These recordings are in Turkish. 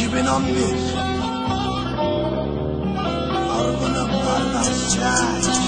2011 Yorgunum kardeş çek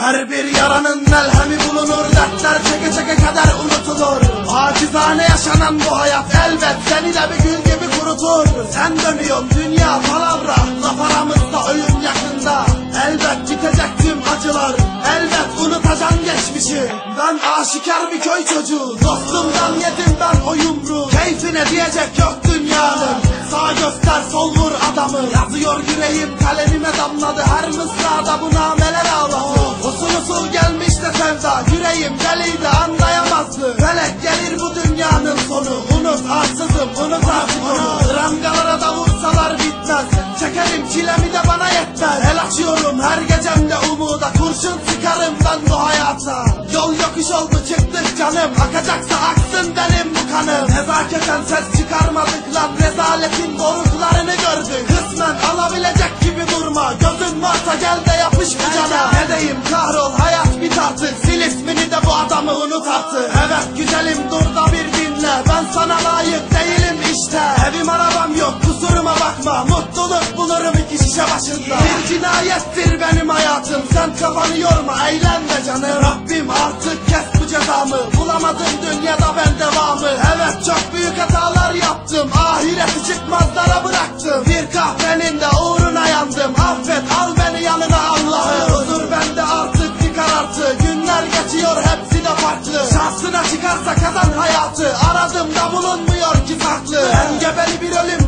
her bir yaranın melhemi bulunur. Dertler çeke çeke kader unutulur. Acizane yaşanan bu hayat elbet Seni de bir gül gibi kurutur. Sen dönüyorsun dünya palavra. Laf aramızda ölüm yakında. Elbet bitecek tüm acılar. Elbet unutacaksın geçmişi. Ben aşikar bir köy çocuğu. Dostumdan yedim ben o yumruğu. Keyfine diyecek yok dünyanın Sağ göster sol vur adamı. Yazıyor yüreğim kalemime damladı. Her mısrada bu nameler ağladı. Usul usul gelmiş de sevda Yüreğim deliydi anlayamazdı. Felek gelir bu dünyanın sonu. Unut arsızım unut artık onu Rangalara da vursalar bitmez. Çekerim çilemi de bana yetmez. El açıyorum her gecemde umuda. Kurşun sıkarım ben bu canım Akacaksa aksın benim bu kanım. Nezaketen ses çıkarmadık lan Rezaletin doruklarını gördük Kısmen alabilecek gibi durma Gözün varsa gel de yapış kucana Ne diyeyim kahrol hayat bit artık. Sil ismini de bu adamı unut artık. Evet güzelim dur da bir dinle. Ben sana layık değilim işte. Evim arabam yok kusuruma bakma. Mutluluk bulurum iki şişe başında. Bir cinayettir benim hayatım. Sen kafanı yorma eğlen de canım. Rabbim artık kes cezamı Bulamadım dünyada ben devamı. Evet çok büyük hatalar yaptım. Ahireti çıkmazlara bıraktım. Bir kahvenin de uğruna yandım. Affet al beni yanına Allah'ım Huzur bende artık bir karartı. Günler geçiyor hepsi de farklı. Şansına çıkarsa kazan hayatı. Aradım da bulunmuyor ki farklı. Engebeli bir ölüm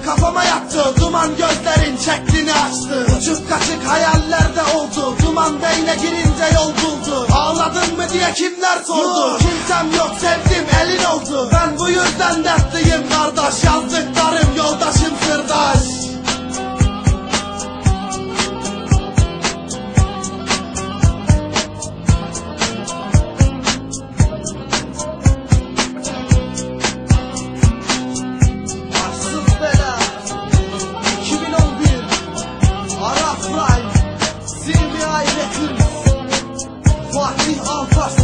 Duman beyne girince yol buldu. Ağladın mı diye kimler sordu? Kimsem yok sevdim elin oldu. Ben bu yüzden dertliyim kardeş Yazdık we all bust.